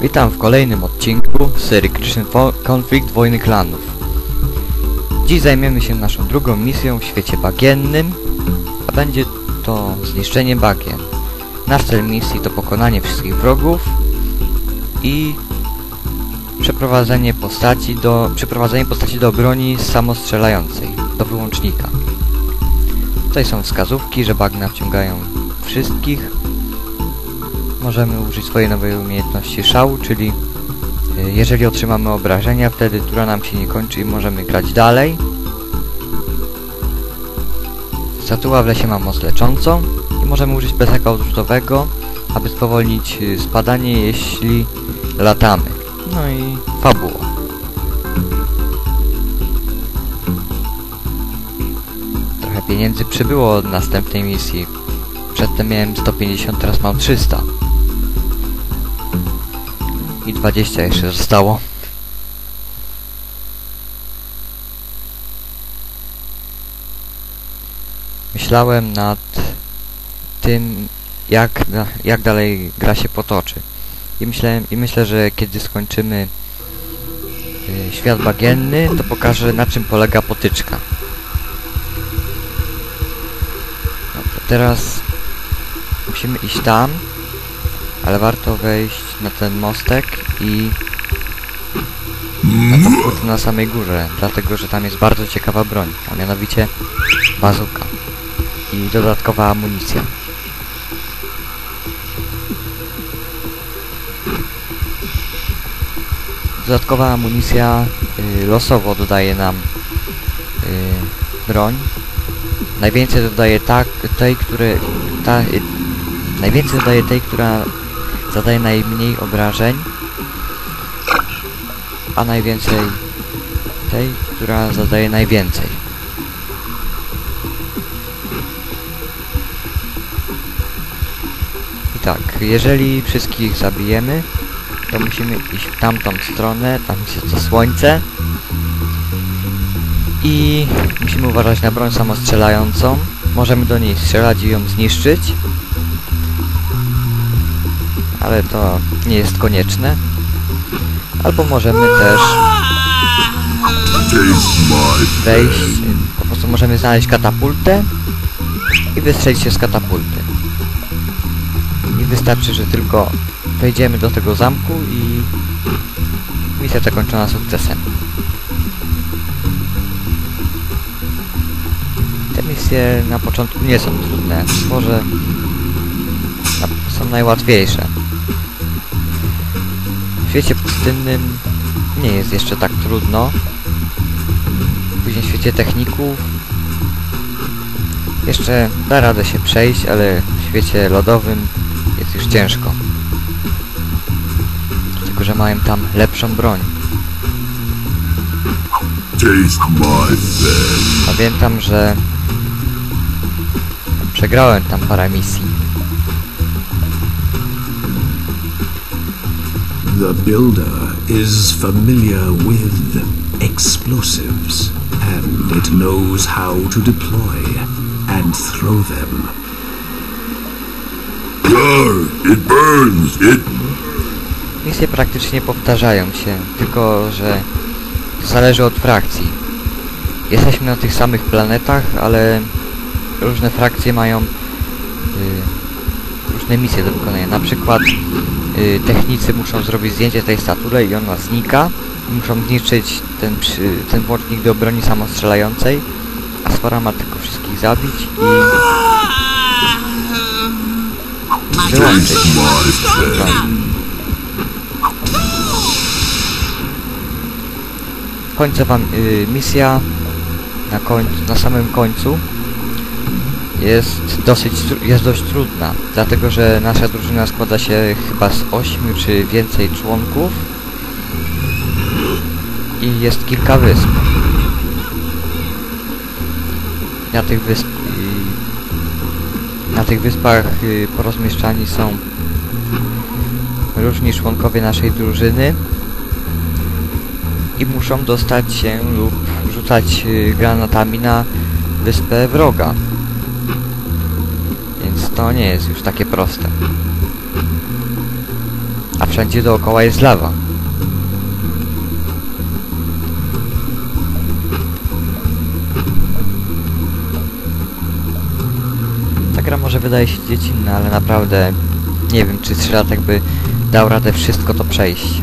Witam w kolejnym odcinku serii Christian Konflikt Wojny Klanów. Dziś zajmiemy się naszą drugą misją w świecie bagiennym, a będzie to zniszczenie bagien. Nasz cel misji to pokonanie wszystkich wrogów i przeprowadzenie postaci do, przeprowadzenie postaci do broni samostrzelającej, do wyłącznika. Tutaj są wskazówki, że bagna wciągają wszystkich, możemy użyć swojej nowej umiejętności szału, czyli y, jeżeli otrzymamy obrażenia, wtedy tura nam się nie kończy i możemy grać dalej. Statua w lesie ma moc leczącą i możemy użyć plecaka odrzutowego, aby spowolnić y, spadanie, jeśli latamy. No i fabuła. Trochę pieniędzy przybyło od następnej misji. Przedtem miałem 150, teraz mam 300. I 20 jeszcze zostało. Myślałem nad tym, jak, jak dalej gra się potoczy. I, myślałem, I myślę, że kiedy skończymy y, świat bagienny, to pokażę na czym polega potyczka. Dobra, teraz musimy iść tam, ale warto wejść na ten mostek i na płytę na samej górze, dlatego że tam jest bardzo ciekawa broń, a mianowicie bazuka i dodatkowa amunicja. Dodatkowa amunicja y, losowo dodaje nam y, broń. Najwięcej dodaje ta, tej, które, ta, y, najwięcej dodaje tej, która zadaje najmniej obrażeń, a najwięcej tej, która zadaje najwięcej. I tak, jeżeli wszystkich zabijemy, to musimy iść w tamtą stronę, tam jest to słońce. I musimy uważać na broń samostrzelającą. Możemy do niej strzelać i ją zniszczyć. Ale to nie jest konieczne. Albo możemy też wejść, po prostu możemy znaleźć katapultę i wystrzelić się z katapulty. I wystarczy, że tylko wejdziemy do tego zamku i misja zakończona sukcesem. Te misje na początku nie są trudne, może są najłatwiejsze. W świecie pustynnym nie jest jeszcze tak trudno. Później w świecie techników jeszcze da radę się przejść, ale w świecie lodowym jest już ciężko. Tylko, że mają tam lepszą broń. Pamiętam, że przegrałem tam parę misji. The builder is familiar with explosives, and it knows how to deploy and throw them. Gar, it burns. It Misje praktycznie powtarzają się, tylko że zależy od frakcji. Jesteśmy na tych samych planetach, ale różne frakcje mają y, różne misje do wykonania. Na przykład technicy muszą zrobić zdjęcie tej statule i ona znika. Muszą zniszczyć ten, ten włącznik do broni samostrzelającej, a Sfora ma tylko wszystkich zabić i wyłączyć broń. Końcowa y, misja na, na samym końcu jest dosyć jest dość trudna, dlatego że nasza drużyna składa się chyba z 8 czy więcej członków i jest kilka wysp. Na tych wysp na tych wyspach y, porozmieszczani są różni członkowie naszej drużyny i muszą dostać się lub rzucać y, granatami na wyspę wroga. To nie jest już takie proste. A wszędzie dookoła jest lawa. Ta gra może wydaje się dziecinna, ale naprawdę nie wiem, czy Strzelat by dał radę wszystko to przejść.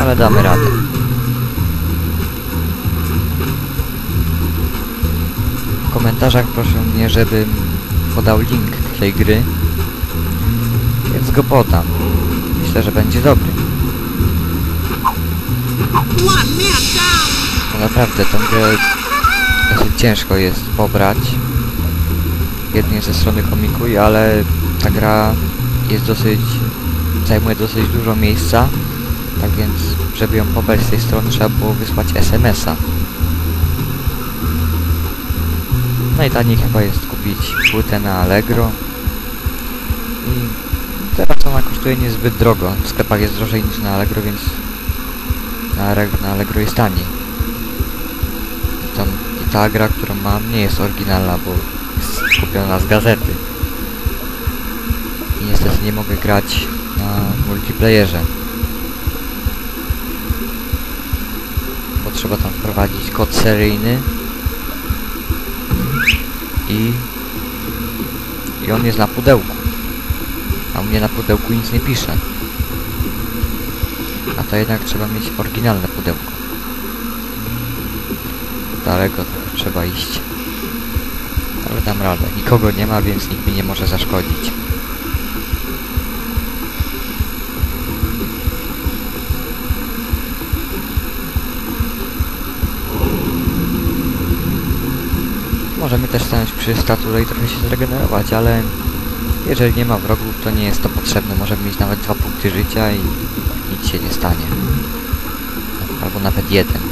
Ale damy radę. W komentarzach proszę mnie, żebym podał link tej gry. Więc go podam. Myślę, że będzie dobry. No naprawdę, tą grę dosyć ciężko jest pobrać. Jedynie ze strony komiku, ale ta gra jest dosyć... zajmuje dosyć dużo miejsca. Więc, żeby ją pobrać z tej strony, trzeba było wysłać SMS-a. Najtaniej chyba jest kupić płytę na Allegro. I teraz ona kosztuje niezbyt drogo. W sklepach jest drożej niż na Allegro, więc na, Allegro- na Allegro jest taniej. I, tam, I ta gra, którą mam, nie jest oryginalna, bo jest kupiona z gazety. I niestety nie mogę grać na multiplayerze. Trzeba tam wprowadzić kod seryjny. I... I on jest na pudełku. A u mnie na pudełku nic nie pisze. A to jednak trzeba mieć oryginalne pudełko. Daleko trzeba iść. Ale dam radę. Nikogo nie ma, więc nikt mi nie może zaszkodzić. Możemy też stanąć przy statule i trochę się zregenerować, ale jeżeli nie ma wrogów, to nie jest to potrzebne. Możemy mieć nawet dwa punkty życia i nic się nie stanie. Albo nawet jeden.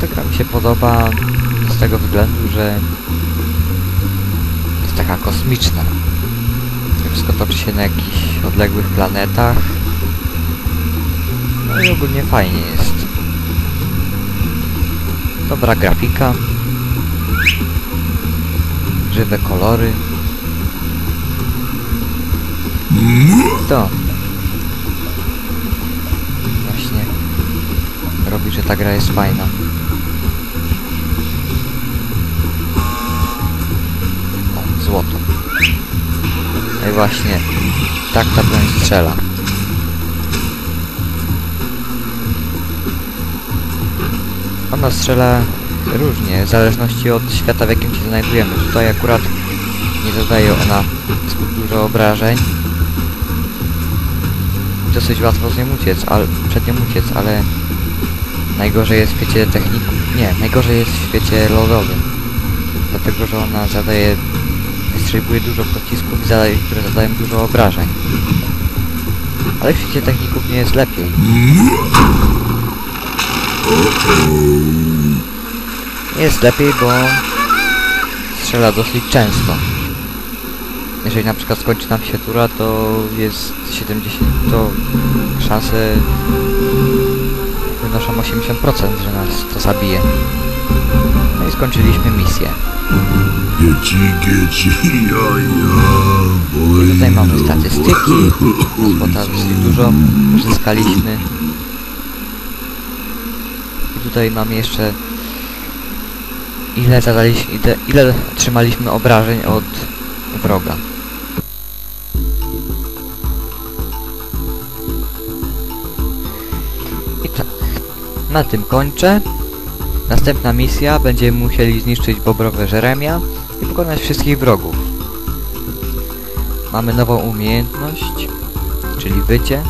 Ta gra mi się podoba z tego względu, że jest taka kosmiczna. Wszystko toczy się na jakichś odległych planetach. No i ogólnie fajnie jest. Dobra grafika. Żywe kolory. To. Właśnie. Robi, że ta gra jest fajna. No i właśnie, tak ta broń strzela. Ona strzela różnie, w zależności od świata, w jakim się znajdujemy. Tutaj akurat nie zadaje ona zbyt dużo obrażeń. Dosyć łatwo z nią uciec, ale przed nią uciec, ale najgorzej jest w świecie techników. Nie, najgorzej jest w świecie lodowym. Dlatego, że ona zadaje wystrzeliwuje dużo pocisków, które zadają dużo obrażeń. Ale w świecie techników nie jest lepiej. Nie jest lepiej, bo strzela dosyć często. Jeżeli na przykład skończy nam się tura, to jest 70, to szanse wynoszą 80%, że nas to zabije. No i skończyliśmy misję. Ja, ja, boy. Tutaj mamy statystyki, złota dosyć dużo uzyskaliśmy. I tutaj mamy jeszcze ile zadaliśmy, ile, ile otrzymaliśmy obrażeń od wroga. I tak, na tym kończę. Następna misja będziemy musieli zniszczyć bobrowe Żeremia i pokonać wszystkich wrogów. Mamy nową umiejętność, czyli wycie.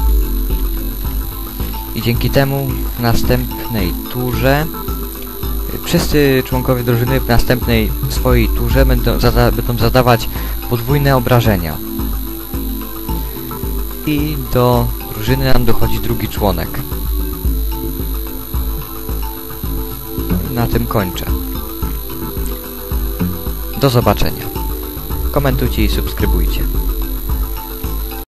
I dzięki temu w następnej turze Wszyscy członkowie drużyny w następnej swojej turze będą, zada będą zadawać podwójne obrażenia. I do drużyny nam dochodzi drugi członek. Na tym kończę. Do zobaczenia. Komentujcie i subskrybujcie.